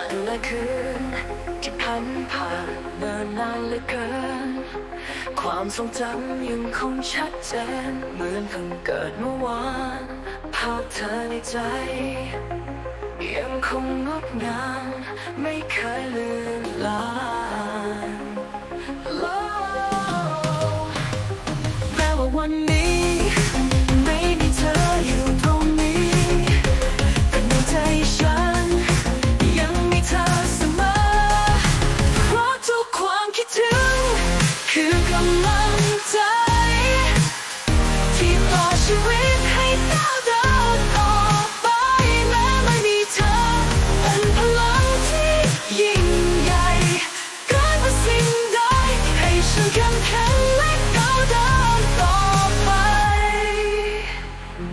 วันและคืนที่ผ่านผ่านเนิ่นนานเหลือเกิน ความทรงจำยังคงชัดเจนเหมือนเพิ่งเกิดเมื่อวานภาพเธอในใจ ยังคงงดงามไม่เคยเลือนลางโลกแม้ว่าวันนี้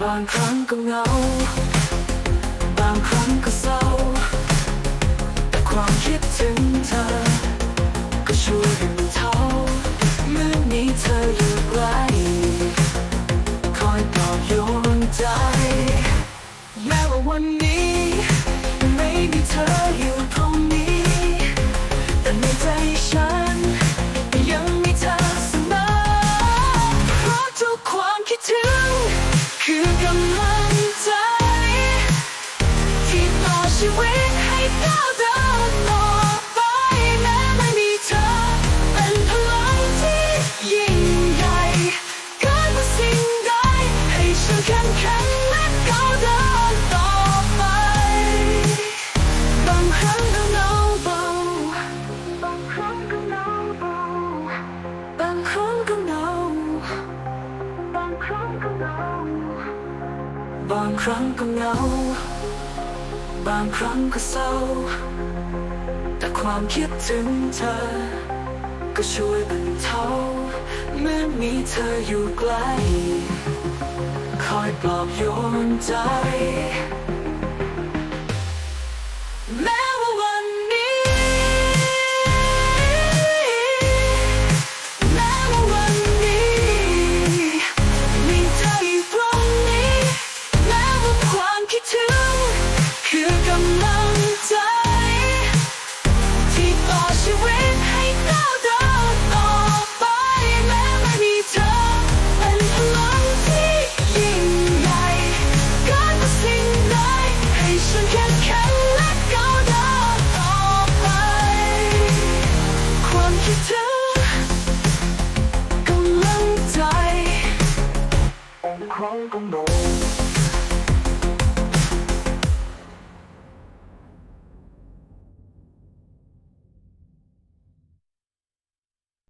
บางครั้งก็เหงา บางครั้งก็เศร้า แต่ความคิดถึงเธอ ก็ช่วยให้มันเท่าเมื่อมีเธออยู่ใกล้คอยปลอบโยนใจ แม้ว่าวันนี้ไม่มีเธออยู่ บางครั้งก็เหงา บางครั้งก็เศร้า แต่ความคิดถึงเธอ ก็ช่วยบรรเทาเมื่อมีเธออยู่ใกล้ คอยปลอบโยนใจ กำลังใจของครั้งก็โดน